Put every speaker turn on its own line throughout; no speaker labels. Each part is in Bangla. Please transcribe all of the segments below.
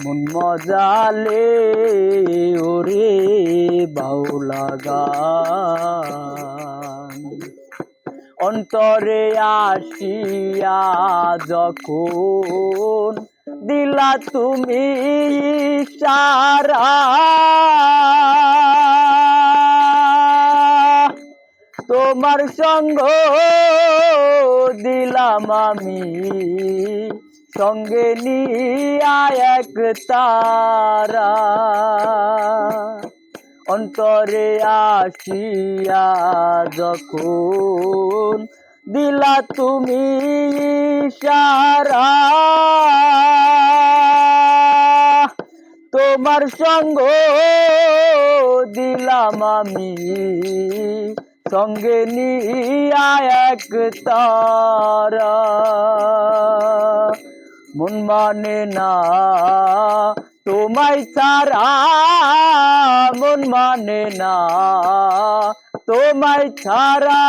মন মজালে ওরে বাউলা গান। অন্তরে আসিয়া যখন দিলা তুমি সারা তোমার সঙ্গ দিলাম আমি। সঙ্গে নিয়া এক তারা। অন্তরে আসিয়া যখন দিলা তুমি সারা তোমার সঙ্গ দিলাম আমি। সঙ্গে নিয়া এক তারা। মন মানে না, তোমায় ছাড়া মন মানে না। তোমায় ছাড়া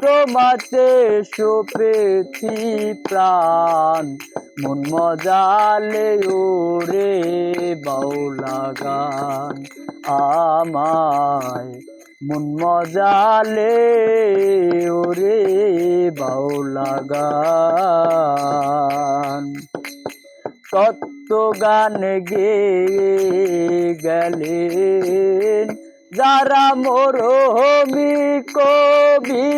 তোমাতে সোপেছি প্রাণ। মন মজালে ওরে বাউলা গান, আমায় মন মজালে ওরে বাউলা গান। তত্ত্ব গান গে গেলেন যারা মরমি কবি।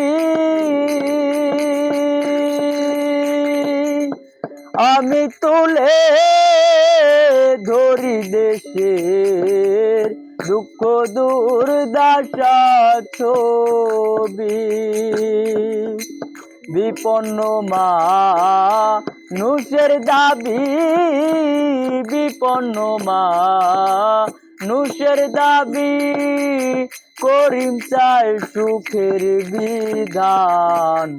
আমি তুলে ধরি দেশের দুঃখ দুর্দশা ছবি। বিপন্ন মা নুসের দাবি, বিপন্ন মা নুসের দাবি, করিম চাই সুখের বিধান।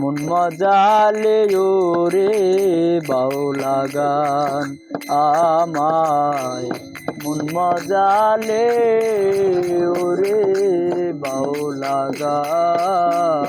মন মজালে ওরে বাউলা গান আমায় মজালে ওরে বাউলা গান।